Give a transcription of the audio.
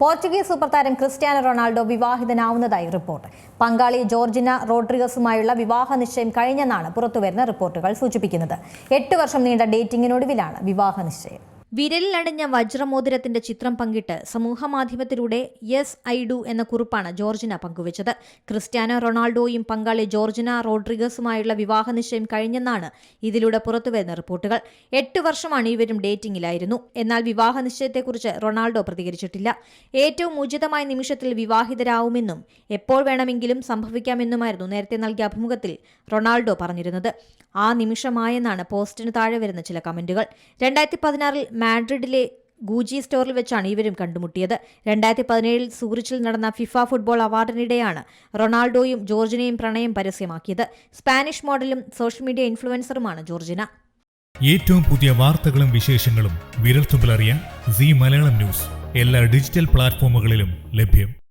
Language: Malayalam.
പോർച്ചുഗീസ് സൂപ്പർ താരം ക്രിസ്ത്യാനോ റൊണാൾഡോ വിവാഹിതനാവുന്നതായി റിപ്പോർട്ട്. പങ്കാളി ജോർജിന റോഡ്രിഗസുമായുള്ള വിവാഹ നിശ്ചയം കഴിഞ്ഞെന്നാണ് പുറത്തുവരുന്ന റിപ്പോർട്ടുകൾ സൂചിപ്പിക്കുന്നത്. എട്ട് വർഷം നീണ്ട ഡേറ്റിംഗിനൊടുവിലാണ് വിവാഹ നിശ്ചയം വിരലിലണിഞ്ഞ വജ്രമോതിരത്തിന്റെ ചിത്രം പങ്കിട്ട് സമൂഹമാധ്യമത്തിലൂടെ യെസ് ഐ ഡു എന്ന കുറിപ്പാണ് ജോർജിന പങ്കുവച്ചത്. ക്രിസ്ത്യാനോ റൊണാൾഡോയും പങ്കാളി ജോർജിന റോഡ്രിഗസുമായുള്ള വിവാഹ നിശ്ചയം കഴിഞ്ഞെന്നാണ് ഇതിലൂടെ പുറത്തുവരുന്ന റിപ്പോർട്ടുകൾ. എട്ട് വർഷമാണ് ഇവരും ഡേറ്റിംഗിലായിരുന്നു. എന്നാൽ വിവാഹ നിശ്ചയത്തെക്കുറിച്ച് റൊണാൾഡോ പ്രതികരിച്ചിട്ടില്ല. ഏറ്റവും ഉചിതമായ നിമിഷത്തിൽ വിവാഹിതരാവുമെന്നും എപ്പോൾ വേണമെങ്കിലും സംഭവിക്കാമെന്നുമായിരുന്നു നേരത്തെ നൽകിയ അഭിമുഖത്തിൽ റൊണാൾഡോ പറഞ്ഞിരുന്നത്. ആ നിമിഷമായെന്നാണ് പോസ്റ്റിന് താഴെ വരുന്ന ചില കമന്റുകൾ. രണ്ടായിരത്തി പതിനാറിൽ മാഡ്രിഡിലെ ഗൂജി സ്റ്റോറിൽ വെച്ചാണ് ഇവരും കണ്ടുമുട്ടിയത്. രണ്ടായിരത്തി പതിനേഴിൽ സൂറിച്ചിൽ നടന്ന ഫിഫ ഫുട്ബോൾ അവാർഡിനിടെയാണ് റൊണാൾഡോയും ജോർജിനയും പ്രണയം പരസ്യമാക്കിയത്. സ്പാനിഷ് മോഡലും സോഷ്യൽ മീഡിയ ഇൻഫ്ലുവൻസറുമാണ് ജോർജിന. ഏറ്റവും പുതിയ വാർത്തകളും വിശേഷങ്ങളും വിരൽത്തുമ്പിലറിയാൻ സി മലയാളം ന്യൂസ്. എല്ലാ ഡിജിറ്റൽ പ്ലാറ്റ്ഫോമുകളിലും ലഭ്യം.